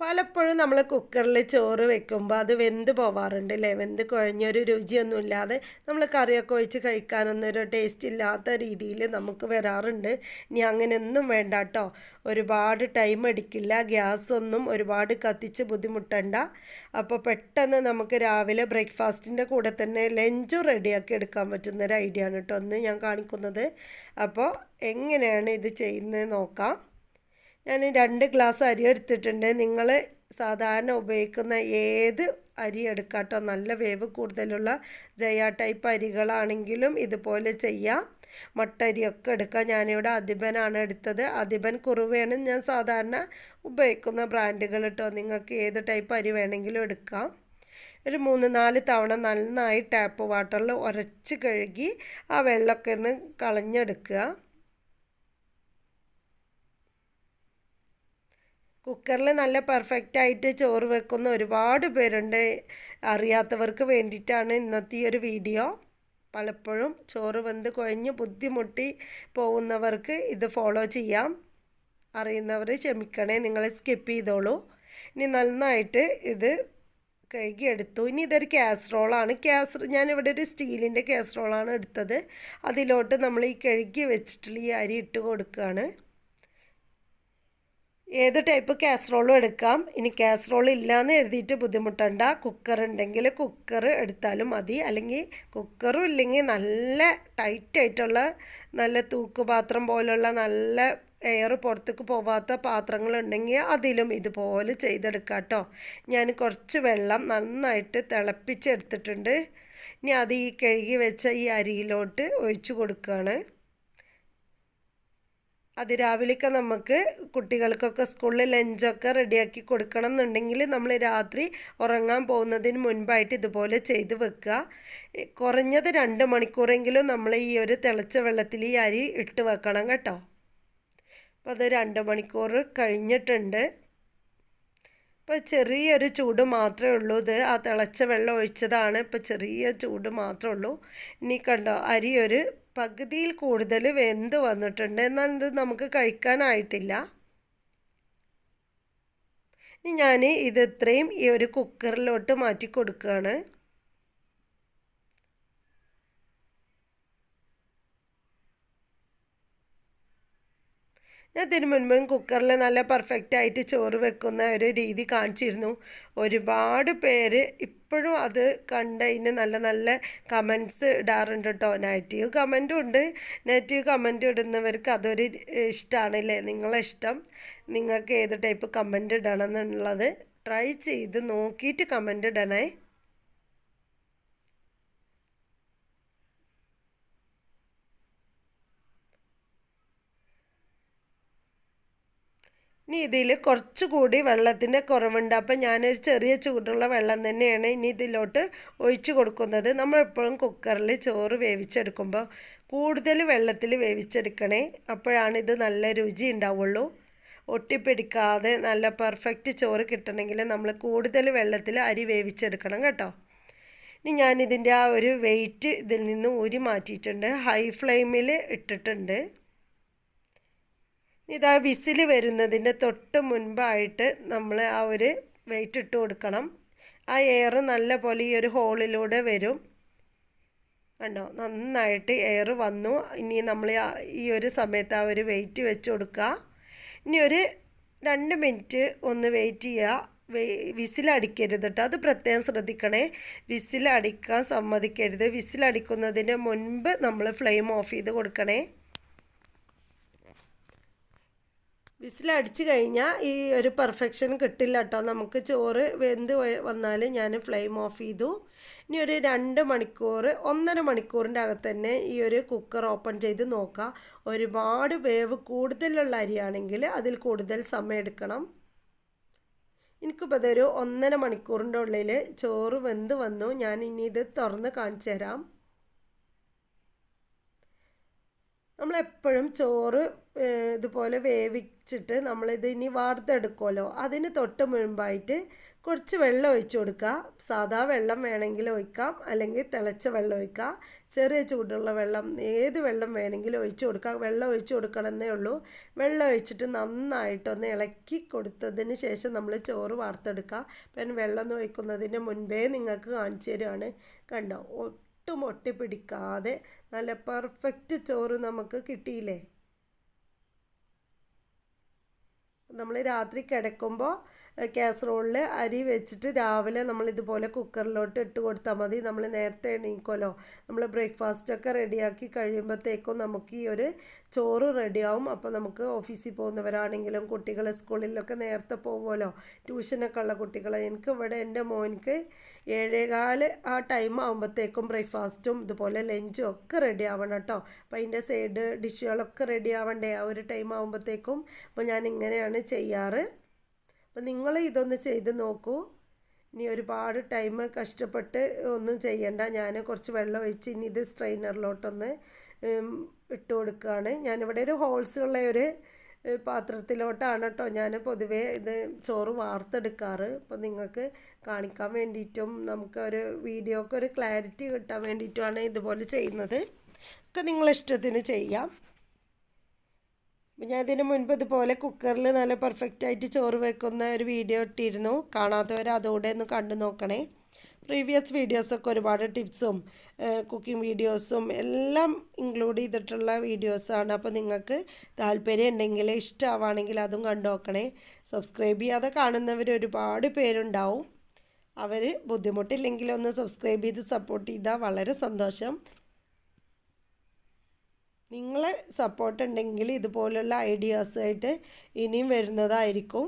പലപ്പോഴും നമ്മൾ കുക്കറിൽ ചോറ് വെക്കുമ്പോൾ അത് വെന്ത് പോവാറുണ്ട് അല്ലേ വെന്ത് കുഴഞ്ഞൊരു രുചിയൊന്നും ഇല്ലാതെ നമ്മൾ കറിയൊക്കെ ഒഴിച്ച് കഴിക്കാനൊന്നും ഒരു ടേസ്റ്റ് ഇല്ലാത്ത രീതിയിൽ നമുക്ക് വരാറുണ്ട്. ഇനി അങ്ങനെയൊന്നും വേണ്ട കേട്ടോ ഒരുപാട് ടൈം എടുക്കില്ല. ഗ്യാസൊന്നും ഒരുപാട് കത്തിച്ച് ബുദ്ധിമുട്ടണ്ട. അപ്പോൾ പെട്ടെന്ന് നമുക്ക് രാവിലെ ബ്രേക്ക്ഫാസ്റ്റിന്റെ കൂടെ തന്നെ ലഞ്ചും റെഡിയാക്കി എടുക്കാൻ പറ്റുന്ന ഒരു ഐഡിയ ആണ് കേട്ടോ ഒന്ന് ഞാൻ കാണിക്കുന്നത്. അപ്പോൾ എങ്ങനെയാണ് ഇത് ചെയ്യുന്നത് നോക്കാം. ഞാൻ രണ്ട് ഗ്ലാസ് അരി എടുത്തിട്ടുണ്ട്. നിങ്ങൾ സാധാരണ ഉപയോഗിക്കുന്ന ഏത് അരി എടുക്കാട്ടോ നല്ല വേവ് കൂടുതലുള്ള ജയ ടൈപ്പ് അരികളാണെങ്കിലും ഇതുപോലെ ചെയ്യാം. മട്ടരിയൊക്കെ എടുക്കാം. ഞാനിവിടെ അതിബനാണ് എടുത്തത്. അതിബൻ കുറുവയാണ് ഞാൻ സാധാരണ ഉപയോഗിക്കുന്ന ബ്രാൻഡുകൾ കേട്ടോ നിങ്ങൾക്ക് ഏത് ടൈപ്പ് അരി വേണമെങ്കിലും എടുക്കാം. ഒരു മൂന്ന് നാല് തവണ നന്നായി ടാപ്പ് വാട്ടറിൽ ഉരച്ച് കഴുകി ആ വെള്ളമൊക്കെ ഒന്ന് കളഞ്ഞെടുക്കുക. കുക്കറിൽ നല്ല പെർഫെക്റ്റ് ആയിട്ട് ചോറ് വെക്കുന്ന ഒരുപാട് പേരുണ്ട്. അറിയാത്തവർക്ക് വേണ്ടിയിട്ടാണ് ഇന്നത്തെ ഈ ഒരു വീഡിയോ. പലപ്പോഴും ചോറ് വെന്ത് കുഴഞ്ഞ് ബുദ്ധിമുട്ടി പോകുന്നവർക്ക് ഇത് ഫോളോ ചെയ്യാം. അറിയുന്നവർ ക്ഷമിക്കണേ നിങ്ങൾ സ്കിപ്പ് ചെയ്തോളൂ. ഇനി നന്നായിട്ട് ഇത് കഴുകിയെടുത്തു. ഇനി ഇതൊരു കാസറോളാണ് ഞാൻ ഞാനിവിടെ ഒരു സ്റ്റീലിന്റെ കാസറോളാണ് എടുത്തത്. അതിലോട്ട് നമ്മൾ ഈ കഴുകി വെച്ചിട്ടുള്ള ഈ അരി ഇട്ട് കൊടുക്കുകയാണ്. ഏത് ടൈപ്പ് കാസറോളും എടുക്കാം? ഇനി കാസറോൾ ഇല്ലയെന്ന് എഴുതിയിട്ട് ബുദ്ധിമുട്ടണ്ട. കുക്കർ ഉണ്ടെങ്കിൽ കുക്കർ എടുത്താലും മതി. അല്ലെങ്കിൽ കുക്കറും ഇല്ലെങ്കിൽ നല്ല ടൈറ്റായിട്ടുള്ള നല്ല തൂക്കുപാത്രം പോലുള്ള നല്ല എയർ പുറത്തേക്ക് പോവാത്ത പാത്രങ്ങളുണ്ടെങ്കിൽ അതിലും ഇതുപോലെ ചെയ്തെടുക്കാം കേട്ടോ ഞാൻ കുറച്ച് വെള്ളം നന്നായിട്ട് തിളപ്പിച്ചെടുത്തിട്ടുണ്ട്. ഇനി അത് ഈ കഴുകി വെച്ച ഈ അരിയിലോട്ട് ഒഴിച്ചു കൊടുക്കുകയാണ്. അത് രാവിലെയൊക്കെ നമുക്ക് കുട്ടികൾക്കൊക്കെ സ്കൂളിൽ ലഞ്ചൊക്കെ റെഡിയാക്കി കൊടുക്കണം എന്നുണ്ടെങ്കിൽ നമ്മൾ രാത്രി ഉറങ്ങാൻ പോകുന്നതിന് മുൻപായിട്ട് ഇതുപോലെ ചെയ്ത് വെക്കുക. കുറഞ്ഞത് രണ്ട് മണിക്കൂറെങ്കിലും നമ്മൾ ഈ ഒരു തിളച്ച വെള്ളത്തിൽ ഈ അരി ഇട്ട് വെക്കണം കേട്ടോ. അപ്പോൾ അത് രണ്ട് മണിക്കൂർ കഴിഞ്ഞിട്ടുണ്ട്. ഇപ്പോൾ ചെറിയൊരു ചൂട് മാത്രമേ ഉള്ളൂ. ഇത് ആ തിളച്ച വെള്ളം ഒഴിച്ചതാണ്. ഇപ്പോൾ ചെറിയ ചൂട് മാത്രമേ ഉള്ളൂ. ഇനി കണ്ടോ അരി ഒരു പകുതിയിൽ കൂടുതൽ വെന്ത് വന്നിട്ടുണ്ട്. എന്നാൽ ഇത് നമുക്ക് കഴിക്കാനായിട്ടില്ല. ഇനി ഞാൻ ഇത് ഇത്രയും ഈ ഒരു കുക്കറിലോട്ട് മാറ്റി കൊടുക്കുകയാണ് ഞാൻ ഇതിന് മുൻപും കുക്കറിൽ നല്ല പെർഫെക്റ്റ് ആയിട്ട് ചോറ് വെക്കുന്ന ഒരു രീതി കാണിച്ചിരുന്നു. ഒരുപാട് പേര് ഇപ്പോഴും അത് കണ്ടതിന് നല്ല നല്ല കമൻസ് ഇടാറുണ്ട് കേട്ടോ നെഗറ്റീവ് കമന്റും ഉണ്ട്. നെഗറ്റീവ് കമന്റ് ഇടുന്നവർക്ക് അതൊരു ഇഷ്ടമാണല്ലേ നിങ്ങളെ ഇഷ്ടം. നിങ്ങൾക്ക് ഏത് ടൈപ്പ് കമന്റ് ഇടണം എന്നുള്ളത് ട്രൈ ചെയ്ത് നോക്കിയിട്ട് കമന്റ് ഇടണേ. ഇനി ഇതിൽ കുറച്ചുകൂടി വെള്ളത്തിന്റെ കുറവുണ്ട്. അപ്പം ഞാനൊരു ചെറിയ ചൂടുള്ള വെള്ളം തന്നെയാണ് ഇനി ഇതിലോട്ട് ഒഴിച്ചു കൊടുക്കുന്നത്. നമ്മളെപ്പോഴും കുക്കറിൽ ചോറ് വേവിച്ചെടുക്കുമ്പോൾ കൂടുതൽ വെള്ളത്തിൽ വേവിച്ചെടുക്കണേ അപ്പോഴാണ് ഇത് നല്ല രുചി ഉണ്ടാവുള്ളൂ. ഒട്ടിപ്പിടിക്കാതെ നല്ല പെർഫെക്റ്റ് ചോറ് കിട്ടണമെങ്കിൽ നമ്മൾ കൂടുതൽ വെള്ളത്തിൽ അരി വേവിച്ചെടുക്കണം കേട്ടോ. ഇനി ഞാനിതിന്റെ ആ ഒരു വെയിറ്റ് ഇതിൽ നിന്ന് ഊരി മാറ്റിയിട്ടുണ്ട്. ഹൈ ഫ്ലെയിമിൽ ഇട്ടിട്ടുണ്ട്. ഇതാ വിസിൽ വരുന്നതിന്റെ തൊട്ട് മുൻപായിട്ട് നമ്മൾ ആ ഒരു വെയിറ്റ് ഇട്ട് കൊടുക്കണം. ആ എയർ നല്ല പോലെ ഈ ഒരു ഹോളിലൂടെ വരും. കണ്ടോ? നന്നായിട്ട് എയർ വന്നു. ഇനി നമ്മൾ ഈ ഒരു സമയത്ത് ആ ഒരു വെയിറ്റ് വെച്ച് കൊടുക്കുക. ഇനി ഒരു രണ്ട് മിനിറ്റ് ഒന്ന് വെയിറ്റ് ചെയ്യുക. വിസിലടിക്കരുത് കേട്ടോ അത് പ്രത്യേകം ശ്രദ്ധിക്കണേ. വിസിലടിക്കാൻ സമ്മതിക്കരുത്. വിസിലടിക്കുന്നതിന് മുൻപ് നമ്മൾ ഫ്ലെയിം ഓഫ് ചെയ്ത് കൊടുക്കണേ. വിസിലടിച്ച് കഴിഞ്ഞാൽ ഈ ഒരു പെർഫെക്ഷൻ കിട്ടില്ല കേട്ടോ നമുക്ക് ചോറ് വെന്ത് വന്നാൽ ഞാൻ ഫ്ലെയിം ഓഫ് ചെയ്തു. ഇനി ഒരു രണ്ട് മണിക്കൂർ ഒന്നര മണിക്കൂറിന്റെ അകത്ത് തന്നെ ഈ ഒരു കുക്കർ ഓപ്പൺ ചെയ്ത് നോക്കുക ഒരുപാട് വേവ് കൂടുതലുള്ള അരിയാണെങ്കിൽ അതിൽ കൂടുതൽ സമയം എടുക്കണം. എനിക്കിപ്പോൾ ഇതൊരു ഒന്നര മണിക്കൂറിന്റെ ഉള്ളിൽ ചോറ് വെന്ത് വന്നു. ഞാൻ ഇനി ഇത് തുറന്ന് കാണിച്ചു തരാം. നമ്മളെപ്പോഴും ചോറ് ഇതുപോലെ വേവിച്ചിട്ട് നമ്മളിത് ഇനി വാർത്തെടുക്കുമല്ലോ. അതിന് തൊട്ട് മുൻപായിട്ട് കുറച്ച് വെള്ളം ഒഴിച്ചു കൊടുക്കുക. സാധാ വെള്ളം വേണമെങ്കിൽ ഒഴിക്കാം. അല്ലെങ്കിൽ തിളച്ച വെള്ളം ഒഴിക്കാം ചെറിയ ചൂടുള്ള വെള്ളം ഏത് വെള്ളം വേണമെങ്കിലും ഒഴിച്ചു കൊടുക്കുക. വെള്ളം ഒഴിച്ചു കൊടുക്കണമെന്നേ ഉള്ളൂ. വെള്ളം ഒഴിച്ചിട്ട് നന്നായിട്ടൊന്ന് ഇളക്കി കൊടുത്തതിന് ശേഷം നമ്മൾ ചോറ് വാർത്തെടുക്കുക. പിന്നെ വെള്ളം ഒഴിക്കുന്നതിന് മുൻപേ നിങ്ങൾക്ക് കാണിച്ചു തരുവാണ്. കണ്ടോ? ഒട്ടും ഒട്ടി പിടിക്കാതെ നല്ല പെർഫെക്റ്റ് ചോറ് നമുക്ക് കിട്ടിയില്ലേ? നമ്മൾ രാത്രി കിടക്കുമ്പോൾ കാസറോളിൽ അരി വെച്ചിട്ട് രാവിലെ നമ്മൾ ഇതുപോലെ കുക്കറിലോട്ട് ഇട്ട് കൊടുത്താൽ മതി. നമ്മൾ നേരത്തെ എണീക്കുമല്ലോ നമ്മൾ ബ്രേക്ക്ഫാസ്റ്റൊക്കെ റെഡിയാക്കി കഴിയുമ്പോഴത്തേക്കും നമുക്ക് ഈ ഒരു ചോറ് റെഡിയാവും അപ്പോൾ നമുക്ക് ഓഫീസിൽ പോകുന്നവരാണെങ്കിലും കുട്ടികൾ സ്കൂളിലൊക്കെ നേരത്തെ പോകുമല്ലോ ട്യൂഷനൊക്കെ ഉള്ള കുട്ടികൾ. എനിക്ക് ഇവിടെ എന്റെ മോനിക്ക് ഏഴേകാൽ ആ ടൈം ആകുമ്പോഴത്തേക്കും ബ്രേക്ക്ഫാസ്റ്റും ഇതുപോലെ ലഞ്ചും ഒക്കെ റെഡി ആവണം കേട്ടോ. അപ്പോൾ അതിന്റെ സൈഡ് ഡിഷുകളൊക്കെ റെഡി ആവണ്ടേ? ആ ഒരു ടൈം ആകുമ്പോഴത്തേക്കും അപ്പോൾ ഞാൻ ഇങ്ങനെയാണ് ചെയ്യാറ്. അപ്പോൾ നിങ്ങൾ ഇതൊന്ന് ചെയ്ത് നോക്കൂ. ഇനി ഒരുപാട് ടൈം കഷ്ടപ്പെട്ട് ഒന്നും ചെയ്യണ്ട. ഞാൻ കുറച്ച് വെള്ളം ഒഴിച്ച് ഇനി ഇത് സ്ട്രെയിനറിലോട്ടൊന്ന് ഇട്ട് കൊടുക്കുകയാണ് ഞാനിവിടെ ഒരു ഹോൾസ് ഉള്ള ഒരു പാത്രത്തിലോട്ടാണ് കേട്ടോ ഞാൻ പൊതുവേ ഇത് ചോറ് വാർത്തെടുക്കാറ്. അപ്പോൾ നിങ്ങൾക്ക് കാണിക്കാൻ വേണ്ടിയിട്ടും നമുക്ക് ഒരു വീഡിയോക്ക് ഒരു ക്ലാരിറ്റി കിട്ടാൻ വേണ്ടിയിട്ടുമാണ് ഇതുപോലെ ചെയ്യുന്നത്. ഒക്കെ നിങ്ങളിഷ്ടത്തിന് ചെയ്യാം. അപ്പം ഞാൻ ഇതിന് മുൻപ് ഇതുപോലെ കുക്കറിൽ നല്ല പെർഫെക്റ്റ് ആയിട്ട് ചോറ് വെക്കുന്ന ഒരു വീഡിയോ ഇട്ടിരുന്നു. കാണാത്തവർ അതോടെ ഒന്ന് കണ്ടു നോക്കണേ. പ്രീവിയസ് വീഡിയോസൊക്കെ ഒരുപാട് ടിപ്സും കുക്കിംഗ് വീഡിയോസും എല്ലാം ഇൻക്ലൂഡ് ചെയ്തിട്ടുള്ള വീഡിയോസാണ് അപ്പോൾ നിങ്ങൾക്ക് താല്പര്യം ഉണ്ടെങ്കിൽ ഇഷ്ടമാവാണെങ്കിൽ അതും കണ്ടു നോക്കണേ. സബ്സ്ക്രൈബ് ചെയ്യാതെ കാണുന്നവർ ഒരുപാട് പേരുണ്ടാവും. അവർ ബുദ്ധിമുട്ടില്ലെങ്കിൽ ഒന്ന് സബ്സ്ക്രൈബ് ചെയ്ത് സപ്പോർട്ട് ചെയ്താൽ വളരെ സന്തോഷം. നിങ്ങളെ സപ്പോർട്ട് ഉണ്ടെങ്കിൽ ഇതുപോലുള്ള ഐഡിയാസായിട്ട് ഇനിയും വരുന്നതായിരിക്കും.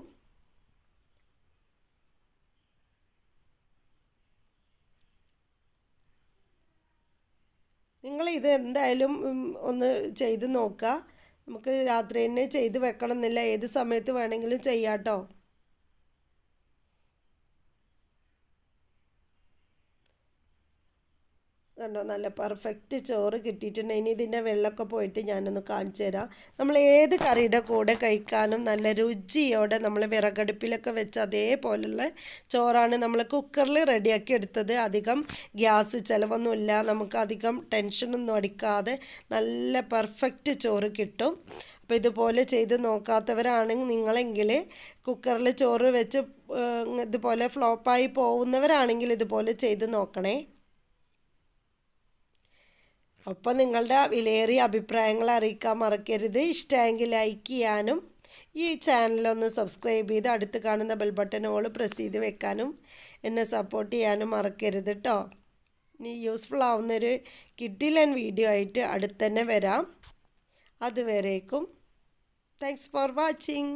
നിങ്ങൾ ഇത് എന്തായാലും ഒന്ന് ചെയ്ത് നോക്കുക. നമുക്ക് രാത്രി തന്നെ ചെയ്ത് വെക്കണം എന്നില്ല ഏത് സമയത്ത് വേണമെങ്കിലും ചെയ്യാം കണ്ടോ? നല്ല പെർഫെക്റ്റ് ചോറ് കിട്ടിയിട്ടുണ്ട്. ഇനി ഇതിന്റെ വെള്ളമൊക്കെ പോയിട്ട് ഞാനൊന്ന് കാണിച്ചു തരാം. നമ്മൾ ഏത് കറിയുടെ കൂടെ കഴിക്കാനും നല്ല രുചിയോടെ നമ്മൾ വിറകടുപ്പിലൊക്കെ വെച്ച് അതേപോലുള്ള ചോറാണ് നമ്മൾ കുക്കറിൽ റെഡിയാക്കി എടുത്തത്. അധികം ഗ്യാസ് ചിലവൊന്നുമില്ല. നമുക്ക് അധികം ടെൻഷനൊന്നും അടിക്കാതെ നല്ല പെർഫെക്റ്റ് ചോറ് കിട്ടും. അപ്പോൾ ഇതുപോലെ ചെയ്ത് നോക്കാത്തവരാണെങ്കിൽ നിങ്ങളെങ്കിൽ കുക്കറിൽ ചോറ് വെച്ച് ഇതുപോലെ ഫ്ലോപ്പായി പോകുന്നവരാണെങ്കിൽ ഇതുപോലെ ചെയ്ത് നോക്കണേ. ഒപ്പം നിങ്ങളുടെ വിലയേറിയ അഭിപ്രായങ്ങൾ അറിയിക്കാൻ മറക്കരുത്. ഇഷ്ടമെങ്കിൽ ലൈക്ക് ചെയ്യാനും ഈ ചാനലൊന്ന് സബ്സ്ക്രൈബ് ചെയ്ത് അടുത്ത് കാണുന്ന ബെൽ ബട്ടൺ ഓൾ പ്രസ് ചെയ്ത് വെക്കാനും എന്നെ സപ്പോർട്ട് ചെയ്യാനും മറക്കരുത് കേട്ടോ ഇനി യൂസ്ഫുൾ ആവുന്നൊരു കിഡിലൻ വീഡിയോ ആയിട്ട് അടുത്ത് തന്നെ വരാം. അതുവരേക്കും താങ്ക്സ് ഫോർ വാച്ചിങ്